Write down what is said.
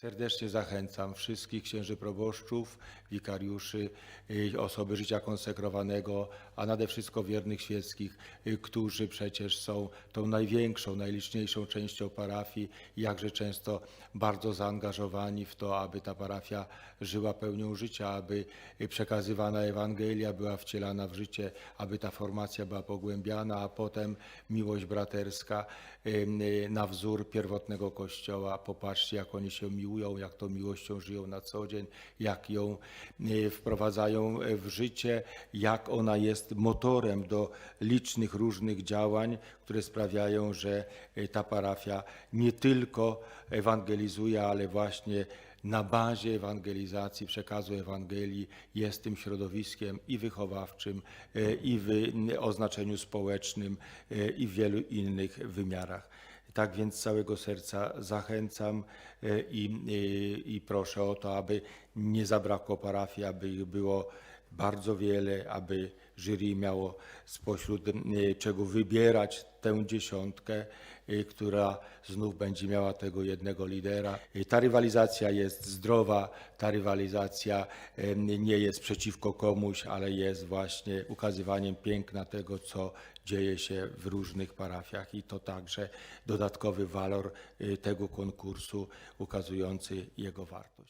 Serdecznie zachęcam wszystkich księży proboszczów, wikariuszy, y, osoby życia konsekrowanego, a nade wszystko wiernych świeckich, y, którzy przecież są tą największą, najliczniejszą częścią parafii, jakże często bardzo zaangażowani w to, aby ta parafia żyła pełnią życia, aby y, przekazywana Ewangelia była wcielana w życie, aby ta formacja była pogłębiana, a potem miłość braterska na wzór pierwotnego Kościoła. Popatrzcie, jak oni się miłują, jak tą miłością żyją na co dzień, jak ją y, wprowadzają w życie, jak ona jest motorem do licznych różnych działań, które sprawiają, że y, ta parafia nie tylko ewangelizuje, ale właśnie na bazie ewangelizacji, przekazu Ewangelii jest tym środowiskiem i wychowawczym, e, i w oznaczeniu społecznym, e, i w wielu innych wymiarach. Tak więc z całego serca zachęcam e, i, i, i proszę o to, aby nie zabrakło parafii, aby ich było bardzo wiele, aby jury miało spośród e, czego wybierać tę dziesiątkę, e, która znów będzie miała tego jednego lidera. E, Ta rywalizacja jest zdrowa, ta rywalizacja nie jest przeciwko komuś, ale jest właśnie ukazywaniem piękna tego, co dzieje się w różnych parafiach i to także dodatkowy walor tego konkursu ukazujący jego wartość.